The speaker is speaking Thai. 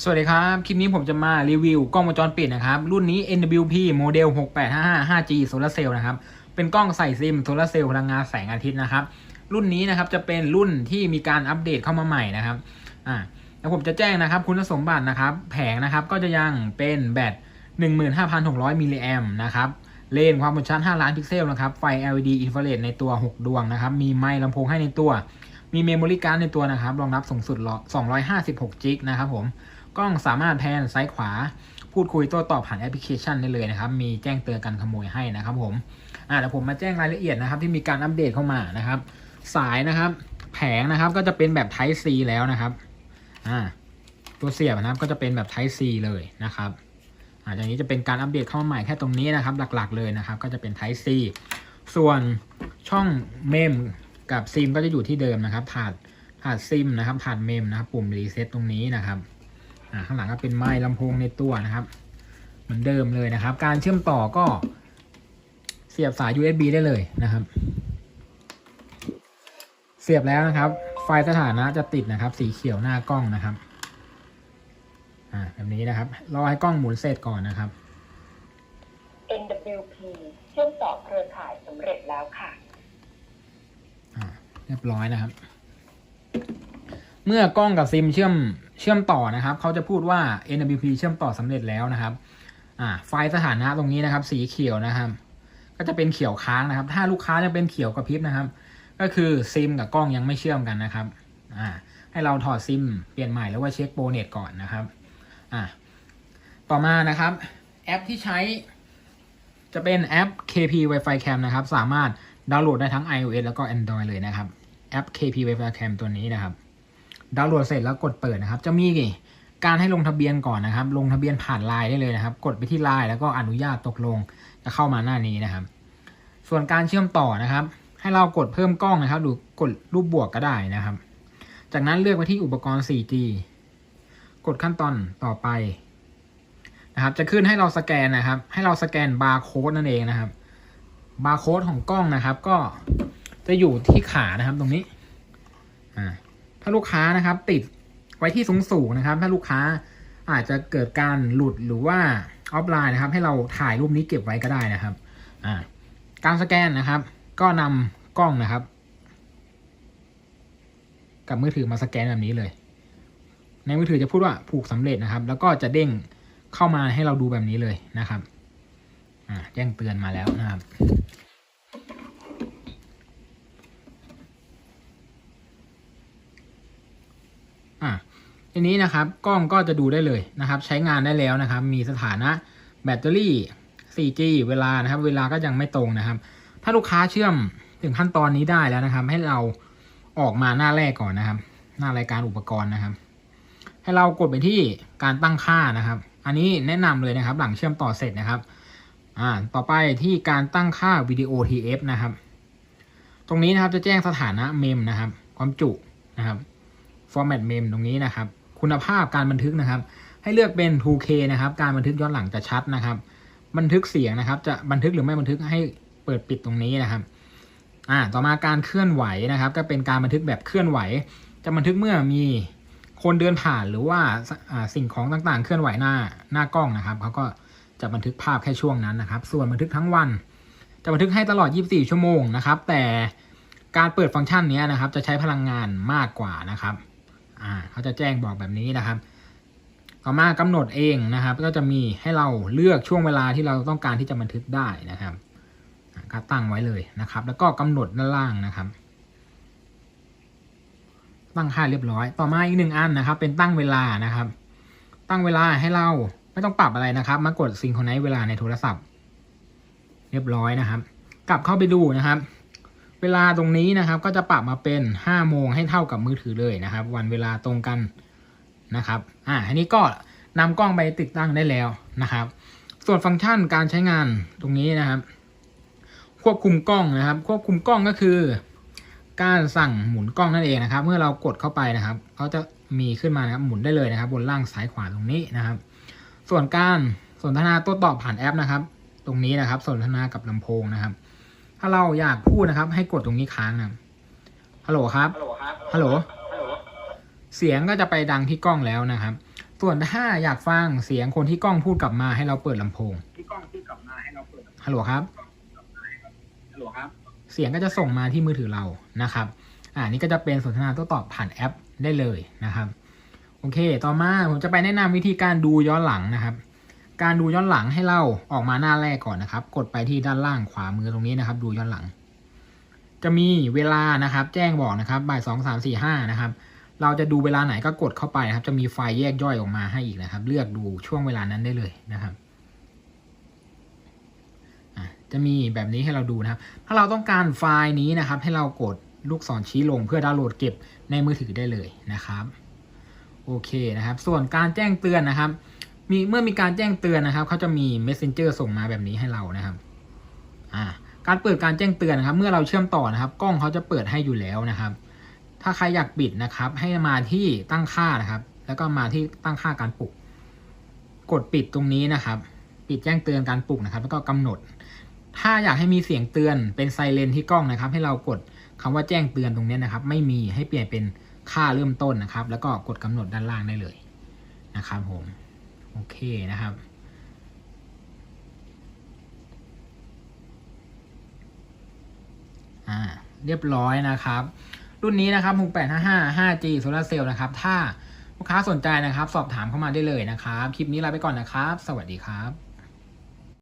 สวัสดีครับ คลิปนี้ผมจะมารีวิวกล้องวงจรปิดนะครับ รุ่นนี้ NWP โมเดล 6855 5G โซลาเซลล์นะครับ เป็นกล้องใส่ซิมโซลาเซลล์พลังงานแสงอาทิตย์นะครับ รุ่นนี้นะครับจะเป็นรุ่นที่มีการอัปเดตเข้ามาใหม่นะครับ อ่าแล้วผมจะแจ้งนะครับ คุณสมบัตินะครับ แผงนะครับก็จะยังเป็นแบต 15,600 มิลลิแอมนะครับ เลนความคมชัด 5 ล้านพิกเซลนะครับ ไฟ LED อินฟราเรดในตัว 6 ดวงนะครับ มีไมค์ลำโพงให้ในตัว มีเมมโมรี่การ์ดในตัวนะครับ รองรับสูงสุด 256 จิกนะครับผม กล้องสามารถแพนซ้ายขวา พูดคุยโต้ตอบผ่านแอปพลิเคชันได้เลยนะครับ มีแจ้งเตือนการขโมยให้นะครับผมอ่าเดี๋ยวผมมาแจ้งรายละเอียดนะครับ ที่มีการอัปเดตเข้ามานะครับ สายนะครับ แผงนะครับก็จะเป็นแบบ Type C แล้วนะครับอ่าตัวเสียบนะครับก็จะเป็นแบบ Type C เลยนะครับอ่าจากนี้จะเป็นการอัปเดตเข้ามาใหม่แค่ตรงนี้นะครับ หลักๆเลยนะครับ ก็จะเป็น Type C ส่วนช่องเมมกับซิมก็จะอยู่ที่เดิมนะครับถาดถาดซิมนะครับถาดเมมนะครับ ปุ่มรีเซ็ตตรงนี้นะครับ ข้างหลังก็เป็นไม้ลำโพงในตัวนะครับเหมือนเดิมเลยนะครับ การเชื่อมต่อก็เสียบสาย USB ได้เลยนะครับ เสียบแล้วนะครับ ไฟสถานะจะติดนะครับ สีเขียวหน้ากล้องนะครับอ่าแบบนี้นะครับ รอให้กล้องหมุนเสร็จก่อนนะครับ NWP เชื่อมต่อเครือข่ายสำเร็จแล้วค่ะอ่าเรียบร้อยนะครับ เมื่อกล้องกับซิมเชื่อม เชื่อมต่อนะครับเขาจะพูดว่า NWP เชื่อมต่อสำเร็จแล้วนะครับอ่าไฟสถานะตรงนี้นะครับ สีเขียวนะครับ ก็จะเป็นเขียวค้างนะครับ ถ้าลูกค้าจะเป็นเขียวกระพริบนะครับ ก็คือซิมกับกล้องยังไม่เชื่อมกันนะครับให้เราถอดซิมเปลี่ยนใหม่หรือว่าเช็คโบเน็ตก่อนนะครับต่อมานะครับ แอปที่ใช้จะเป็นแอป KP Wi-Fi Cam นะครับ สามารถดาวน์โหลดได้ทั้ง iOS แล้วก็ Android เลยนะครับ แอป KP Wi-Fi Cam ตัวนี้นะครับ ดาวน์โหลดเสร็จแล้วกดเปิดนะครับ จะมีการให้ลงทะเบียนก่อนนะครับ ลงทะเบียนผ่านไลน์ได้เลยนะครับ กดไปที่ไลน์แล้วก็อนุญาตตกลงจะเข้ามาหน้านี้นะครับ ส่วนการเชื่อมต่อนะครับ ให้เรากดเพิ่มกล้องนะครับ หรือกดรูปบวกก็ได้นะครับ จากนั้นเลือกไปที่อุปกรณ์ 4G กดขั้นตอนต่อไปนะครับ จะขึ้นให้เราสแกนนะครับ ให้เราสแกนบาร์โค้ดนั่นเองนะครับ บาร์โค้ดของกล้องนะครับ ก็จะอยู่ที่ขานะครับตรงนี้ อ่า ถ้าลูกค้านะครับ ติดไว้ที่สูงสูงนะครับ ถ้าลูกค้าอาจจะเกิดการหลุดหรือว่าออฟไลน์นะครับ ให้เราถ่ายรูปนี้เก็บไว้ก็ได้นะครับอ่าการสแกนนะครับ ก็นำกล้องนะครับ กับมือถือมาสแกนแบบนี้เลย ในมือถือจะพูดว่าผูกสำเร็จนะครับ แล้วก็จะเด้งเข้ามาให้เราดูแบบนี้เลยนะครับแจ้งเตือนมาแล้วนะครับ อะ ทีนี้นะครับกล้องก็จะดูได้เลยนะครับ ใช้งานได้แล้วนะครับ มีสถานะแบตเตอรี่ 4G เวลานะครับ เวลาก็ยังไม่ตรงนะครับ ถ้าลูกค้าเชื่อมถึงขั้นตอนนี้ได้แล้วนะครับ ให้เราออกมาหน้าแรกก่อนนะครับ หน้ารายการอุปกรณ์นะครับ ให้เรากดไปที่การตั้งค่านะครับ อันนี้แนะนำเลยนะครับ หลังเชื่อมต่อเสร็จนะครับอ่าต่อไปที่การตั้งค่าวิดีโอ TF นะครับ ตรงนี้นะครับจะแจ้งสถานะเมมนะครับ ความจุนะครับ format mem ตรงนี้นะครับ คุณภาพการบันทึกนะครับ ให้เลือกเป็น 2K นะครับ การบันทึกย้อนหลังจะชัดนะครับ บันทึกเสียงนะครับ จะบันทึกหรือไม่บันทึกให้เปิดปิดตรงนี้นะครับ อ่า ต่อมาการเคลื่อนไหวนะครับ ก็เป็นการบันทึกแบบเคลื่อนไหว จะบันทึกเมื่อมีคนเดินผ่านหรือว่าอ่าสิ่งของต่างๆ เคลื่อนไหวหน้าหน้ากล้องนะครับเขาก็จะบันทึกภาพแค่ช่วงนั้นนะครับ ส่วนบันทึกทั้งวัน จะบันทึกให้ตลอด 24 ชั่วโมงนะครับ แต่การเปิดฟังก์ชันนี้นะครับ จะใช้พลังงานมากกว่านะครับ อ่าเขาจะแจ้งบอกแบบนี้นะครับต่อมากำหนดเองนะครับ ก็จะมีให้เราเลือกช่วงเวลาที่เราต้องการที่จะบันทึกได้นะครับก็ตั้งไว้เลยนะครับ แล้วก็กำหนดด้านล่างนะครับ ตั้งค่าเรียบร้อย ต่อมาอีกหนึ่งอันนะครับ เป็นตั้งเวลานะครับ ตั้งเวลาให้เราไม่ต้องปรับอะไรนะครับ มากดซิงโครไนซ์เวลาในโทรศัพท์ เรียบร้อยนะครับ กลับเข้าไปดูนะครับ เวลาตรงนี้นะครับก็จะปรับมาเป็นห้าโมงให้เท่ากับมือถือเลยนะครับ วันเวลาตรงกันนะครับอ่าอันนี้ก็นำกล้องไปติดตั้งได้แล้วนะครับ ส่วนฟังก์ชันการใช้งานตรงนี้นะครับ ควบคุมกล้องนะครับ ควบคุมกล้องก็คือ การสั่งหมุนกล้องนั่นเองนะครับ เมื่อเรากดเข้าไปนะครับเขาจะมีขึ้นมานะครับหมุนได้เลยนะครับ บนล่างซ้ายขวาตรงนี้นะครับ ส่วนการสนทนาโต้ตอบผ่านแอปนะครับ ตรงนี้นะครับ สนทนากับลำโพงนะครับ ถ้าเราอยากพูดนะครับ ให้กดตรงนี้ค้างนะครับฮัลโหลครับฮัลโหลครับฮัลโหลฮัลโหล เสียงก็จะไปดังที่กล้องแล้วนะครับส่วนส่วนถ้าอยากฟังเสียงคนที่กล้องพูดกลับมาให้เราเปิดลำโพงที่กล้องพูดกลับมาให้เราเปิดฮัลโหลครับ ฮัลโหลครับ เสียงก็จะส่งมาที่มือถือเรานะครับ อ่านี่ก็จะเป็นสนทนาโต้ตอบผ่านแอปได้เลยนะครับ โอเค ต่อมาผมจะไปแนะนำวิธีการดูย้อนหลังนะครับ การดูย้อนหลังให้เราออกมาหน้าแรกก่อนนะครับ กดไปที่ด้านล่างขวามือตรงนี้นะครับ ดูย้อนหลัง จะมีเวลานะครับ แจ้งบอกนะครับบ่ายสองสามสี่ห้านะครับ เราจะดูเวลาไหนก็กดเข้าไปนะครับ จะมีไฟล์แยกย่อยออกมาให้อีกนะครับ เลือกดูช่วงเวลานั้นได้เลยนะครับจะมีแบบนี้ให้เราดูนะครับ ถ้าเราต้องการไฟล์นี้นะครับ ให้เรากดลูกศรชี้ลงเพื่อดาวน์โหลดเก็บในมือถือได้เลยนะครับ โอเคนะครับ ส่วนการแจ้งเตือนนะครับ มีเมื่อมีการแจ้งเตือนนะครับเขาจะมี messenger ส่งมาแบบนี้ให้เรานะครับอ่าการเปิดการแจ้งเตือนนะครับ เมื่อเราเชื่อมต่อนะครับ กล้องเขาจะเปิดให้อยู่แล้วนะครับ ถ้าใครอยากปิดนะครับ ให้มาที่ตั้งค่านะครับ แล้วก็มาที่ตั้งค่าการปลุก กดปิดตรงนี้นะครับ ปิดแจ้งเตือนการปลุกนะครับ แล้วก็กำหนด ถ้าอยากให้มีเสียงเตือนเป็นไซเรนที่กล้องนะครับ ให้เรากดคำว่าแจ้งเตือนตรงนี้นะครับ ไม่มีให้เปลี่ยนเป็นค่าเริ่มต้นนะครับ แล้วก็กดกำหนดด้านล่างได้เลยนะครับผม โอเคนะครับ อ่า เรียบร้อยนะครับ รุ่นนี้นะครับ6855 5G Solar Cell นะครับ ถ้าลูกค้าสนใจนะครับ สอบถามเข้ามาได้เลยนะครับ คลิปนี้ลาไปก่อนนะครับ สวัสดีครับ